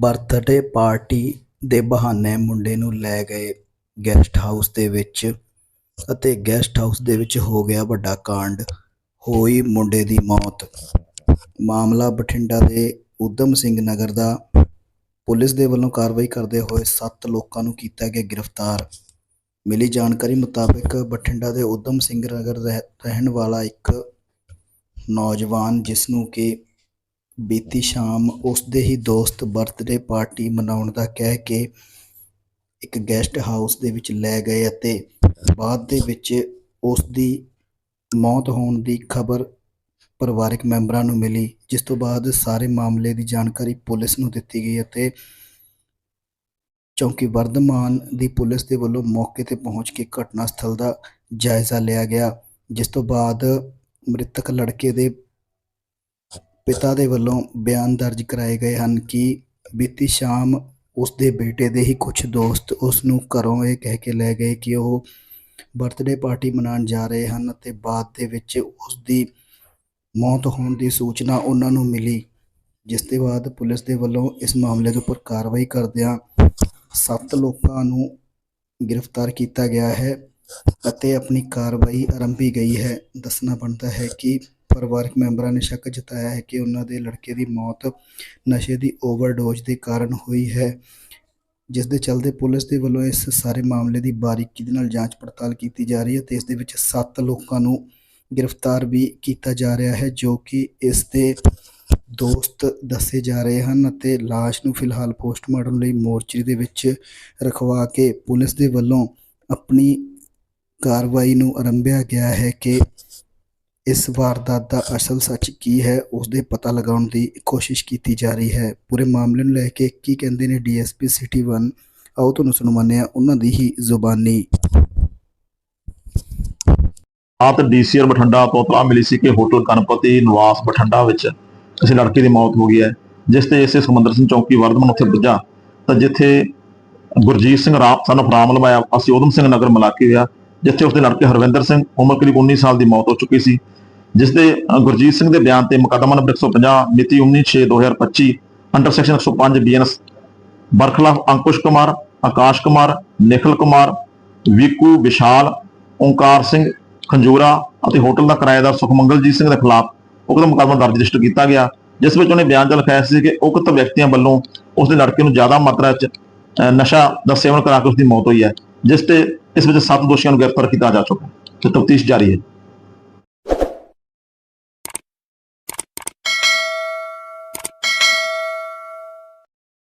Birthday party ਦੇ ਬਹਾਨੇ ਮੁੰਡੇ ਨੂੰ ਲੈ ਗਏ ਗੈਸਟ ਹਾਊਸ ਦੇ ਵਿੱਚ ਅਤੇ ਗੈਸਟ ਹਾਊਸ ਦੇ ਵਿੱਚ ਹੋ ਗਿਆ ਵੱਡਾ ਕਾਂਡ। ਹੋਈ ਮੁੰਡੇ ਦੀ ਮੌਤ। ਮਾਮਲਾ ਬਠਿੰਡਾ ਦੇ ਊਧਮ ਸਿੰਘ ਨਗਰ ਦਾ। ਪੁਲਿਸ ਦੇ ਵੱਲੋਂ ਕਾਰਵਾਈ ਕਰਦੇ ਹੋਏ 7 ਲੋਕਾਂ ਨੂੰ ਕੀਤਾ ਗਿਆ ਗ੍ਰਿਫਤਾਰ। ਮਿਲੀ ਜਾਣਕਾਰੀ ਮੁਤਾਬਕ ਬਠਿੰਡਾ ਦੇ ਊਧਮ ਸਿੰਘ ਨਗਰ ਰਹਿ- ਰਹਿਣ ਵਾਲਾ ਇੱਕ ਨੌਜਵਾਨ ਜਿਸ ਨੂੰ ਕਿ ਬੀਤੀ ਸ਼ਾਮ ਉਸ ਦੇ ਹੀ ਦੋਸਤ ਬਰਥਡੇ ਪਾਰਟੀ ਮਨਾਉਣ ਦਾ ਕਹਿ ਕੇ ਇੱਕ ਗੈਸਟ ਹਾਊਸ ਦੇ ਵਿੱਚ ਲੈ ਗਏ ਅਤੇ ਬਾਅਦ ਦੇ ਵਿੱਚ ਉਸ ਦੀ ਮੌਤ ਹੋਣ ਦੀ ਖਬਰ ਪਰਿਵਾਰਕ ਮੈਂਬਰਾਂ ਨੂੰ ਮਿਲੀ, ਜਿਸ ਤੋਂ ਬਾਅਦ ਸਾਰੇ ਮਾਮਲੇ ਦੀ ਜਾਣਕਾਰੀ ਪੁਲਿਸ ਨੂੰ ਦਿੱਤੀ ਗਈ ਅਤੇ ਚੌਂਕੀ ਵਰਧਮਾਨ ਦੀ ਪੁਲਿਸ ਦੇ ਵੱਲੋਂ ਮੌਕੇ ਤੇ ਪਹੁੰਚ ਕੇ ਘਟਨਾ ਸਥਲ ਦਾ ਜਾਇਜ਼ਾ ਲਿਆ ਗਿਆ, ਜਿਸ ਤੋਂ ਬਾਅਦ ਮ੍ਰਿਤਕ ਲੜਕੇ ਦੇ ਪਿਤਾ ਦੇ ਵੱਲੋਂ ਬਿਆਨ ਦਰਜ ਕਰਾਏ ਗਏ ਹਨ ਕਿ ਬੀਤੀ ਸ਼ਾਮ ਉਸ ਦੇ ਬੇਟੇ ਦੇ ਹੀ ਕੁਝ ਦੋਸਤ ਉਸ ਨੂੰ ਘਰੋਂ ਇਹ ਕਹਿ ਕੇ ਲੈ ਗਏ ਕਿ ਉਹ ਬਰਥਡੇ ਪਾਰਟੀ ਮਨਾਉਣ ਜਾ ਰਹੇ ਹਨ ਅਤੇ ਬਾਅਦ ਦੇ ਵਿੱਚ ਉਸ ਦੀ ਮੌਤ ਹੋਣ ਦੀ ਸੂਚਨਾ ਉਹਨਾਂ ਨੂੰ ਮਿਲੀ, ਜਿਸ ਦੇ ਬਾਅਦ ਪੁਲਿਸ ਦੇ ਵੱਲੋਂ ਇਸ ਮਾਮਲੇ ਦੇ ਉੱਪਰ ਕਾਰਵਾਈ ਕਰਦਿਆਂ ਸੱਤ ਲੋਕਾਂ ਨੂੰ ਗ੍ਰਿਫਤਾਰ ਕੀਤਾ ਗਿਆ ਹੈ ਅਤੇ ਆਪਣੀ ਕਾਰਵਾਈ ਆਰੰਭੀ ਗਈ ਹੈ। ਦੱਸਣਾ ਬਣਦਾ ਹੈ ਕਿ ਪਰਿਵਾਰਕ ਮੈਂਬਰਾਂ ਨੇ ਸ਼ੱਕ ਜਤਾਇਆ ਹੈ ਕਿ ਉਹਨਾਂ ਦੇ ਲੜਕੇ ਦੀ ਮੌਤ ਨਸ਼ੇ ਦੀ ਓਵਰਡੋਜ਼ ਦੇ ਕਾਰਨ ਹੋਈ ਹੈ, ਜਿਸ ਦੇ ਚਲਦੇ ਪੁਲਿਸ ਦੇ ਵੱਲੋਂ ਇਸ ਸਾਰੇ ਮਾਮਲੇ ਦੀ ਬਾਰੀਕੀ ਦੇ ਨਾਲ ਜਾਂਚ ਪੜਤਾਲ ਕੀਤੀ ਜਾ ਰਹੀ ਹੈ ਤੇ ਇਸ ਦੇ ਵਿੱਚ 7 ਲੋਕਾਂ ਨੂੰ ਗ੍ਰਿਫਤਾਰ ਵੀ ਕੀਤਾ ਜਾ ਰਿਹਾ ਹੈ, ਜੋ ਕਿ ਇਸ ਦੇ ਦੋਸਤ ਦੱਸੇ ਜਾ ਰਹੇ ਹਨ ਅਤੇ ਲਾਸ਼ ਨੂੰ ਫਿਲਹਾਲ ਪੋਸਟਮਾਰਟਮ ਲਈ ਮੋਰਚਰੀ ਦੇ ਵਿੱਚ ਰਖਵਾ ਕੇ ਪੁਲਿਸ ਦੇ ਵੱਲੋਂ ਆਪਣੀ ਕਾਰਵਾਈ ਨੂੰ ਆਰੰਭਿਆ ਗਿਆ ਹੈ ਕਿ ਇਸ ਵਾਰਦਾਤ ਦਾ ਅਸਲ ਸੱਚ ਕੀ ਹੈ ਉਸ ਦੇ ਪਤਾ ਲਗਾਉਣ ਦੀ ਕੋਸ਼ਿਸ਼ ਕੀਤੀ ਜਾ ਰਹੀ ਹੈ। ਪੂਰੇ ਮਾਮਲੇ ਨੂੰ ਲੈ ਕੇ ਕੀ ਕਹਿੰਦੇ ਨੇ ਡੀਐਸਪੀ ਸਿਟੀ 1 ਆਓ ਤੁਹਾਨੂੰ ਸੁਣਵਾਉਂਦੇ ਹਾਂ ਉਹਨਾਂ ਦੀ ਹੀ ਜ਼ੁਬਾਨੀ। ਆਤ ਡੀਸੀਆਰ ਬਠਿੰਡਾ ਤੋਂ ਤਲਾਹ ਮਿਲੀ ਸੀ ਕਿ ਹੋਟਲ ਗਣਪਤੀ ਨਿਵਾਸ ਬਠਿੰਡਾ ਵਿੱਚ ਕਿਸੇ ਲੜਕੇ ਦੀ ਮੌਤ ਹੋ ਗਈ ਹੈ, ਜਿਸ ਤੇ ਇਸੇ ਸਮੁੰਦਰ ਸਿੰਘ ਚੌਕੀ ਵਰਧਮਨ ਉੱਥੇ ਪੁੱਜਾ। ਤਾਂ ਜਿੱਥੇ ਗੁਰਜੀਤ ਸਿੰਘ ਰਾਮ, ਸਾਨੂੰ ਰਾਮ ਲਵਾਇਆ, ਅਸੀਂ ਉਦਮ ਸਿੰਘ ਨਗਰ ਮਲਾਕੀ ਹੋਇਆ। ਜਿੱਥੇ ਉਸਦੇ ਲੜਕੇ ਹਰਵਿੰਦਰ ਸਿੰਘ ਉਮਰ ਕਰੀਬ 19 ਸਾਲ ਦੀ ਮੌਤ ਹੋ ਚੁੱਕੀ ਸੀ ਜਿਸ ਦੇ ਗੁਰਜੀਤ ਸਿੰਘ ਦੇ ਬਿਆਨ ਤੇ ਮੁਕੱਦਮਾ ਨੰਬਰ 150 ਮਿਤੀ 19/6/2025 ਅੰਡਰ ਸੈਕਸ਼ਨ 105 ਬੀਐਨਐਸ ਬਰਖਲਾਫ ਅੰਕੁਸ਼ ਕੁਮਾਰ, ਆਕਾਸ਼ ਕੁਮਾਰ ਨਿਖਲ ਕੁਮਾਰ, ਵੀਕੂ ਵਿਸ਼ਾਲ, ਓਂਕਾਰ ਸਿੰਘ ਖੰਜੂਰਾ ਅਤੇ ਹੋਟਲ ਦਾ ਕਿਰਾਏਦਾਰ ਸੁਖਮੰਗਲਜੀਤ ਸਿੰਘ ਦੇ ਖਿਲਾਫ ਉਕਤ ਮੁਕੱਦਮਾ ਦਰਜ ਰਜਿਸਟਰ ਕੀਤਾ ਗਿਆ, ਜਿਸ ਵਿੱਚ ਉਹਨੇ ਬਿਆਨ 'ਚ ਲਿਖਾਇਆ ਸੀ ਕਿ ਉਕਤ ਵਿਅਕਤੀਆਂ ਵੱਲੋਂ ਉਸ ਦੇ ਲੜਕੇ ਨੂੰ ਜ਼ਿਆਦਾ ਮਾਤਰਾ 'ਚ ਨਸ਼ਾ ਦਾ ਸੇਵਨ ਕਰਾ ਕੇ ਉਸ ਦੀ ਮੌਤ ਹੋਈ ਹੈ, ਜਿਸ ਤੇ ਇਸ ਵਿੱਚ ਸੱਤ ਦੋਸ਼ੀਆਂ ਨੂੰ ਗ੍ਰਿਫਤਾਰ ਕੀਤਾ ਜਾ ਚੁੱਕਾ ਹੈ, ਤੇ ਤਫਤੀਸ਼ ਜਾਰੀ ਹੈ।